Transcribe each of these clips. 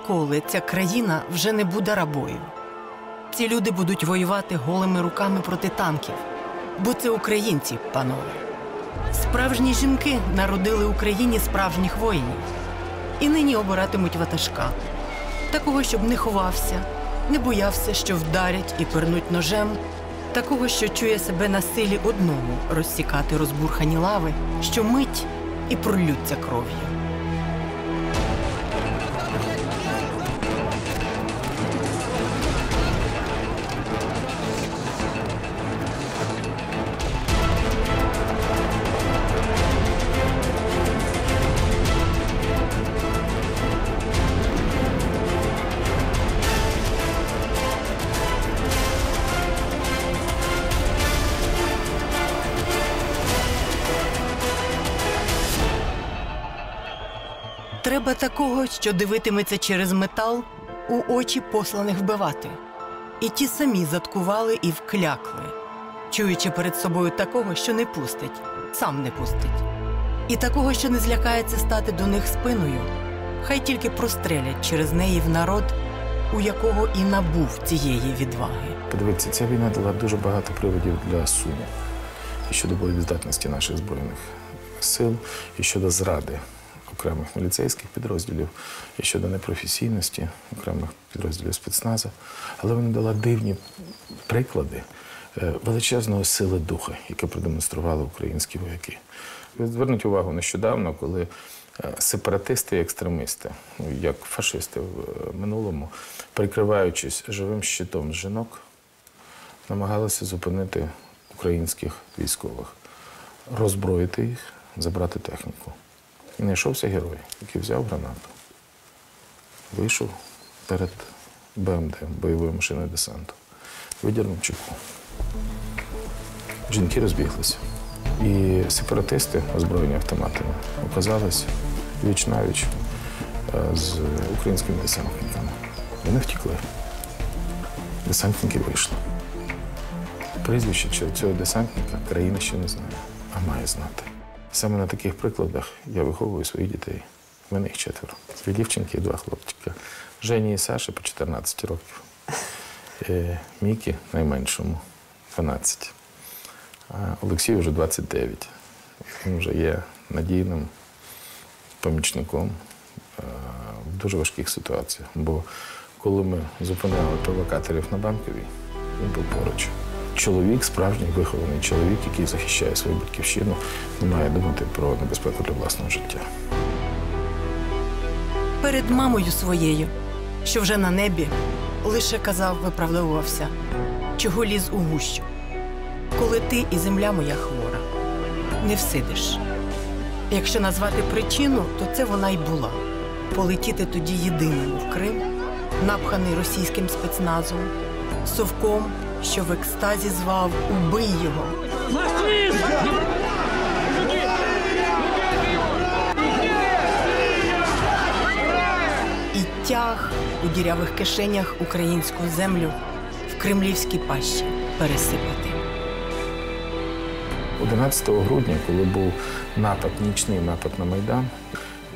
Ніколи ця країна вже не буде рабою. Ці люди будуть воювати голими руками проти танків, бо це українці, панове. Справжні жінки народили Україні справжніх воїнів і нині обиратимуть ватажка, такого, щоб не ховався, не боявся, що вдарять і пернуть ножем, такого, що чує себе на силі одному розсікати розбурхані лави, що мить і пролються кров'ю. Треба такого, що дивитиметься через метал у очі посланих вбивати. І ті самі заткували і вклякли, чуючи перед собою такого, що не пустить, сам не пустить. І такого, що не злякається стати до них спиною, хай тільки прострелять через неї в народ, у якого і набув цієї відваги. Подивіться, ця війна дала дуже багато приводів для суму щодо боєздатності наших збройних сил, і щодо зради окремих міліцейських підрозділів, і щодо непрофесійності окремих підрозділів спецназу. Але вона дала дивні приклади е, величезної сили духа, яке продемонстрували українські вояки. Зверніть увагу нещодавно, коли е, сепаратисти і екстремісти, ну, як фашисти в е, минулому, прикриваючись живим щитом жінок, намагалися зупинити українських військових, роззброїти їх, забрати техніку. І знайшовся герой, який взяв гранату, вийшов перед БМД, бойовою машиною десанту, видірнув чеку. Жінки розбіглися. І сепаратисти, озброєні автоматами, оказались віч навіч е, з українськими десантниками. Вони втекли. Десантники вийшли. Прізвище цього десантника країна ще не знає, а має знати. Саме на таких прикладах я виховую своїх дітей. У мене їх четверо. Дві дівчинки і два хлопчика. Жені і Саші по 14 років. Е, Мікі найменшому 12. А Олексію вже 29. Він вже є надійним помічником е, в дуже важких ситуаціях. Бо коли ми зупиняли провокаторів на банковій, він був поруч. Чоловік, справжній вихований чоловік, який захищає свою батьківщину, не має думати про небезпеку для власного життя. Перед мамою своєю, що вже на небі, лише казав, виправдовувався, чого ліз у гущу. Коли ти і земля моя хвора, не всидиш. Якщо назвати причину, то це вона й була. Полетіти тоді єдиному в Крим, напханий російським спецназом, совком, що в екстазі звав Убий його. і тяг у дірявих кишенях українську землю в кремлівській пащі пересипати. 11 грудня, коли був напад, нічний напад на Майдан,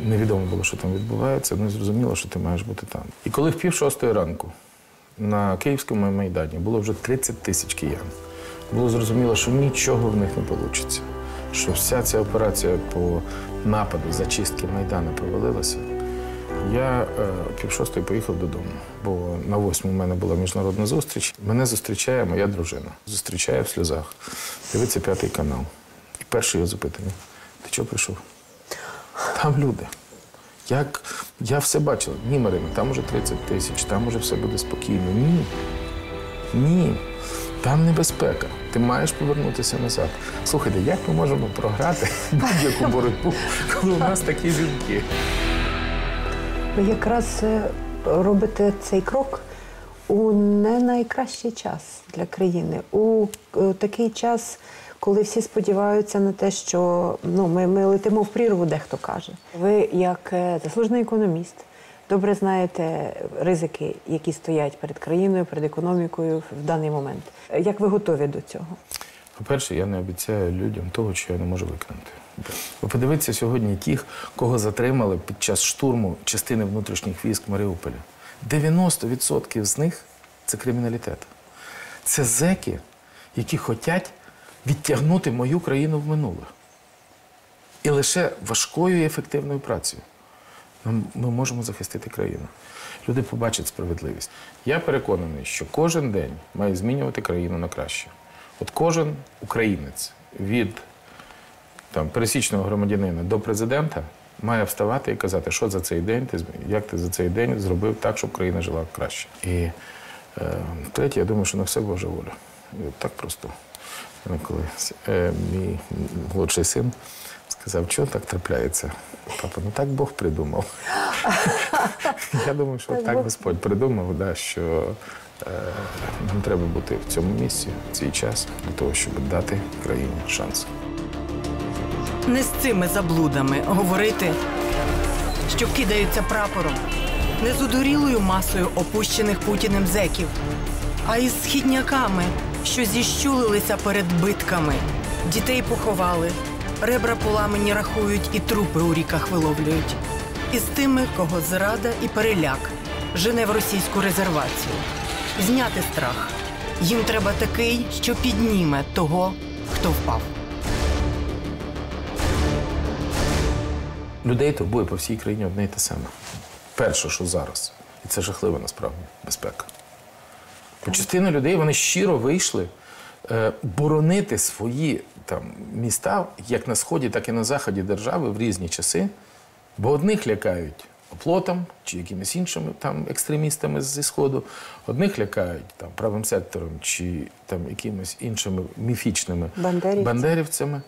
невідомо було, що там відбувається, не зрозуміло, що ти маєш бути там. І коли в пів шостої ранку на Київському Майдані було вже 30 тисяч киян, було зрозуміло, що нічого в них не вийде. Що вся ця операція по нападу, зачистки Майдану провалилася. Я е, пів шостої поїхав додому, бо на восьму в мене була міжнародна зустріч. Мене зустрічає моя дружина. Зустрічає в сльозах. Дивиться п'ятий канал. І перше його запитання: ти чого прийшов? Там люди. Як я все бачила. Ні, Марина, там уже 30 тисяч, там уже все буде спокійно. Ні. Ні. Там небезпека. Ти маєш повернутися назад. Слухайте, як ми можемо програти будь-яку боротьбу, коли у нас такі жінки? Ви якраз е, робите цей крок у не найкращий час для країни, у е, такий час, коли всі сподіваються на те, що ну, ми, ми летимо в прірву, дехто каже. Ви, як е, заслужений економіст, добре знаєте ризики, які стоять перед країною, перед економікою в даний момент. Як ви готові до цього? По-перше, я не обіцяю людям того, що я не можу виконати. Ви подивіться сьогодні тих, кого затримали під час штурму частини внутрішніх військ Маріуполя. 90% з них це криміналітет. Це зеки, які хочуть відтягнути мою країну в минуле. І лише важкою і ефективною працею ми, можемо захистити країну. Люди побачать справедливість. Я переконаний, що кожен день має змінювати країну на краще. От кожен українець від там, пересічного громадянина до президента має вставати і казати, що за цей день ти як ти за цей день зробив так, щоб країна жила краще. І е, третє, я думаю, що на все Божа воля. І от так просто. Мене Колись е, мій молодший син сказав, що так трапляється. Папа, ну так Бог придумав. Я думаю, що Так так Господь придумав, да, що е, нам треба бути в цьому місці, в цей час, для того, щоб дати країні шанс. Не з цими заблудами говорити, що кидаються прапором, не з одурілою масою опущених путіним зеків, а із східняками, що зіщулилися перед битками, дітей поховали, ребра поламані рахують і трупи у ріках виловлюють. І з тими, кого зрада і переляк жене в російську резервацію. Зняти страх. Їм треба такий, що підніме того, хто впав. Людей турбує по всій країні одне і те саме. Перше, що зараз, і це жахлива насправді безпека. Частина людей вони щиро вийшли е, боронити свої там, міста як на сході, так і на заході держави в різні часи, бо одних лякають оплотом чи якимись іншими там, екстремістами зі Сходу, одних лякають там, правим сектором чи там, якимись іншими міфічними Бандерівцями. бандерівцями.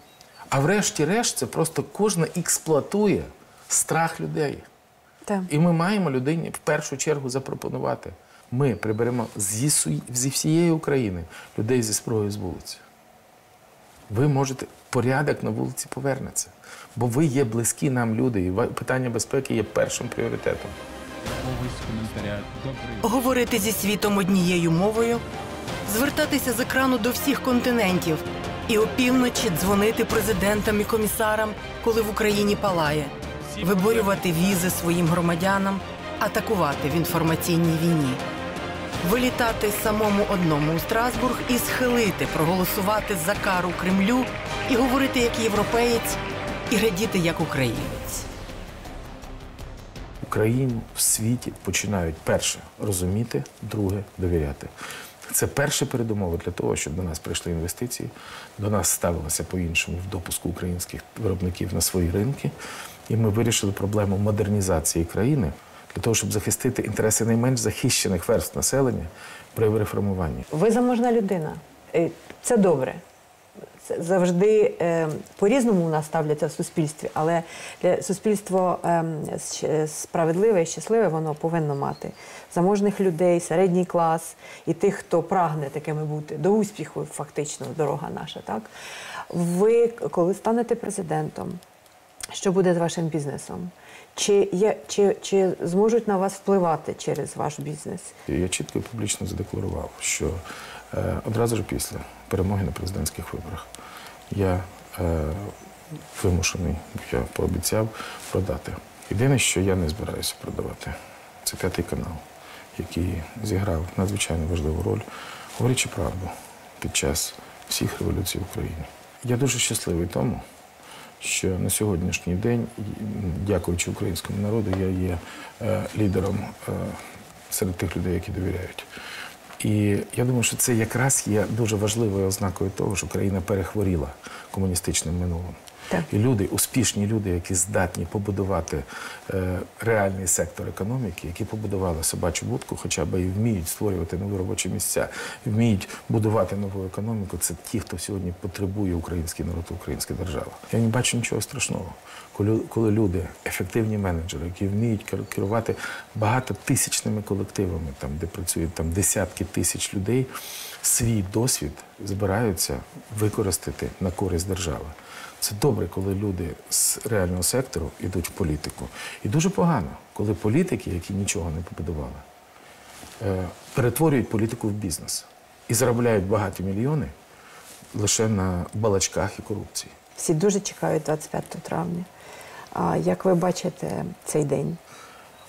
А врешті-решт це просто кожна експлуатує страх людей. Так. І ми маємо людині в першу чергу запропонувати. Ми приберемо зі, зі всієї України людей зі зброєю з вулиці. Ви можете, порядок на вулиці повернеться. Бо ви є близькі нам люди, і питання безпеки є першим пріоритетом. Говорити зі світом однією мовою, звертатися з екрану до всіх континентів і опівночі дзвонити президентам і комісарам, коли в Україні палає, виборювати візи своїм громадянам, атакувати в інформаційній війні, вилітати самому одному у Страсбург і схилити, проголосувати за кару Кремлю і говорити як європеєць, і радіти як українець. Україні в світі починають перше розуміти, друге довіряти. Це перша передумова для того, щоб до нас прийшли інвестиції, до нас ставилося по-іншому в допуску українських виробників на свої ринки. І ми вирішили проблему модернізації країни для того, щоб захистити інтереси найменш захищених верств населення при реформуванні. Ви заможна людина. Е, Це добре. Це завжди е, по-різному у нас ставляться в суспільстві, але для суспільство е, справедливе і щасливе воно повинно мати заможних людей, середній клас і тих, хто прагне такими бути до успіху, фактично, дорога наша. Так ви, коли станете президентом, що буде з вашим бізнесом? Чи, є, чи, чи зможуть на вас впливати через ваш бізнес? Я чітко і публічно задекларував, що е, одразу ж після перемоги на президентських виборах я е, вимушений, я пообіцяв продати. Єдине, що я не збираюся продавати, це п'ятий канал, який зіграв надзвичайно важливу роль, говорячи правду під час всіх революцій в Україні. Я дуже щасливий тому, що на сьогоднішній день, дякуючи українському народу, я є е, лідером е, серед тих людей, які довіряють. І я думаю, що це якраз є дуже важливою ознакою того, що країна перехворіла комуністичним минулим. Так. І люди, успішні люди, які здатні побудувати е, реальний сектор економіки, які побудували собачу будку, хоча б і вміють створювати нові робочі місця, вміють будувати нову економіку, це ті, хто сьогодні потребує український народ, українська держава. Я не бачу нічого страшного, коли, коли люди, ефективні менеджери, які вміють керувати багатотисячними колективами, там де працюють там десятки тисяч людей, свій досвід збираються використати на користь держави. Це добре, коли люди з реального сектору йдуть в політику. І дуже погано, коли політики, які нічого не побудували, е, перетворюють політику в бізнес і заробляють багаті мільйони лише на балачках і корупції. Всі дуже чекають 25 травня. А як ви бачите цей день?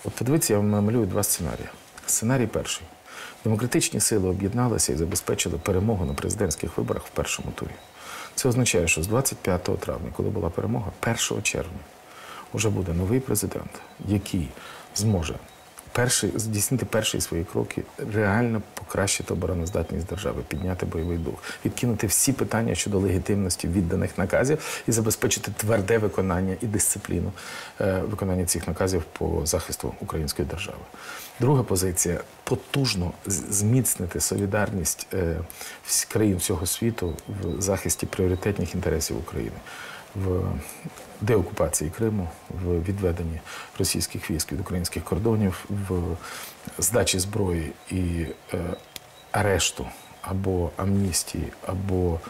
От подивіться, я вам намалюю два сценарії. Сценарій перший. Демократичні сили об'єдналися і забезпечили перемогу на президентських виборах в першому турі. Це означає, що з 25 травня, коли була перемога, 1 червня вже буде новий президент, який зможе перший, здійснити перші свої кроки, реально покращити обороноздатність держави, підняти бойовий дух, відкинути всі питання щодо легітимності відданих наказів і забезпечити тверде виконання і дисципліну е, виконання цих наказів по захисту української держави. Друга позиція потужно зміцнити солідарність е, країн всього світу в захисті пріоритетних інтересів України. В деокупації Криму, в відведенні російських військ від українських кордонів, в здачі зброї і е, арешту або амністії, або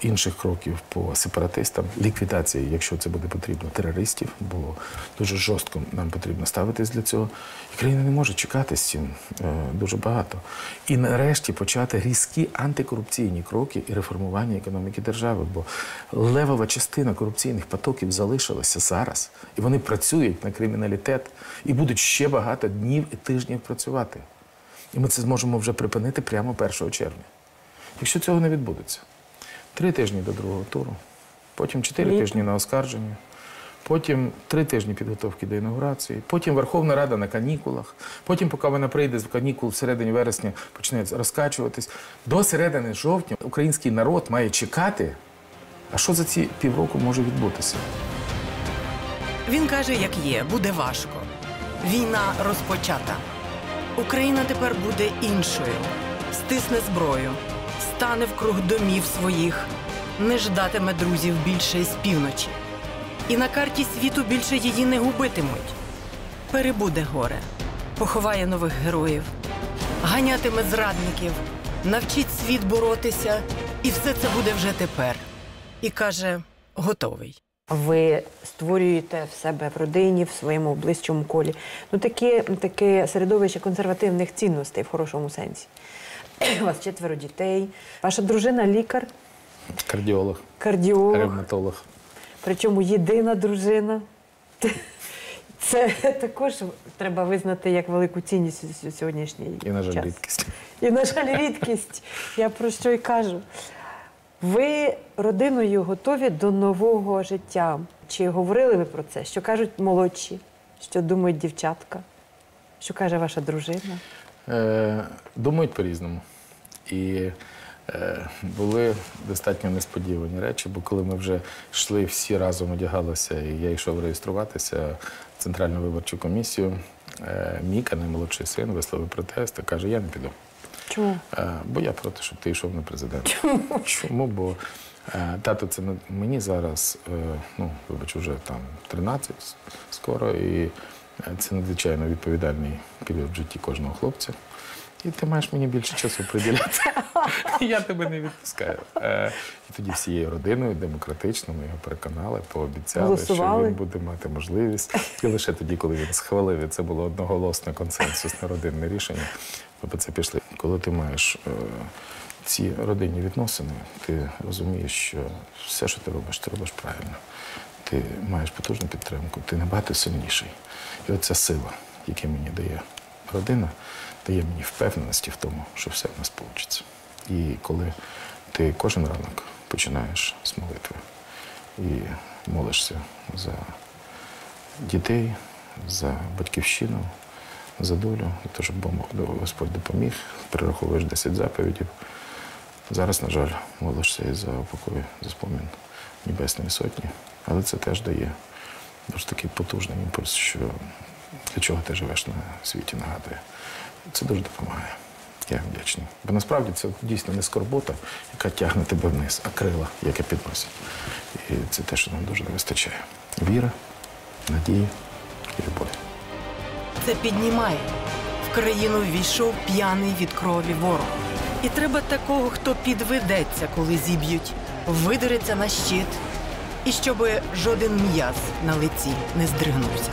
інших кроків по сепаратистам, ліквідації, якщо це буде потрібно, терористів, бо дуже жорстко нам потрібно ставитись для цього. І країна не може чекати з цим е, дуже багато. І нарешті почати різкі антикорупційні кроки і реформування економіки держави, бо левова частина корупційних потоків залишилася зараз, і вони працюють на криміналітет і будуть ще багато днів і тижнів працювати. І ми це зможемо вже припинити прямо 1 червня. Якщо цього не відбудеться, три тижні до другого туру, потім чотири тижні на оскарження, потім три тижні підготовки до інаугурації, потім Верховна Рада на канікулах, потім, поки вона прийде з канікул в середині вересня, почне розкачуватись. До середини жовтня український народ має чекати. А що за ці півроку може відбутися? Він каже, як є, буде важко. Війна розпочата. Україна тепер буде іншою. Стисне зброю, стане круг домів своїх, не ждатиме друзів більше із півночі. І на карті світу більше її не губитимуть. Перебуде горе, поховає нових героїв, ганятиме зрадників, навчить світ боротися, і все це буде вже тепер. І каже, готовий. Ви створюєте в себе в родині, в своєму ближчому колі. Ну, таке, таке середовище консервативних цінностей в хорошому сенсі. У вас четверо дітей. Ваша дружина лікар, Кардіолог, кардіолог, ревматолог. причому єдина дружина. Це також треба визнати як велику цінність у сьогоднішній І, на жаль, час. рідкість. І, на жаль, рідкість. Я про що й кажу. Ви родиною готові до нового життя. Чи говорили ви про це? Що кажуть молодші? Що думають дівчатка? Що каже ваша дружина? Е, думають по-різному. І е, були достатньо несподівані речі, бо коли ми вже йшли, всі разом одягалися, і я йшов реєструватися в Центральну виборчу комісію, е, Міка, наймолодший син, висловив протест і каже, я не піду. Чому? Е, Бо я проти, щоб ти йшов на президента. Чому? Чому? Бо тато, це мені зараз, ну, вибач, уже там 13 скоро, і це надзвичайно відповідальний період в житті кожного хлопця. І ти маєш мені більше часу приділяти. Я тебе не відпускаю. Е, І тоді всією родиною демократично ми його переконали, пообіцяли, Голосували? що він буде мати можливість. І лише тоді, коли він схвалив, і це було одноголосне консенсусне родинне рішення. Ми по це пішли. Коли ти маєш е, ці родинні відносини, ти розумієш, що все, що ти робиш, ти робиш правильно. Ти маєш потужну підтримку, ти набагато сильніший. І оця сила, яку мені дає родина, дає мені впевненості в тому, що все в нас вийде. І коли ти кожен ранок починаєш з молитви і молишся за дітей, за батьківщину, за долю, і то, щоб Господь допоміг, перераховуєш 10 заповідів. Зараз, на жаль, молишся і за упокой, за спомін Небесної Сотні, але це теж дає дуже такий потужний імпульс, що для чого ти живеш на світі, нагадує. Це дуже допомагає. Я вдячний. Бо насправді це дійсно не скорбота, яка тягне тебе вниз, а крила, яке підносить. І це те, що нам дуже не вистачає. Віра, надія і любов. Це піднімає. В країну ввійшов п'яний від крові ворог. І треба такого, хто підведеться, коли зіб'ють, видереться на щит, і щоб жоден м'яз на лиці не здригнувся.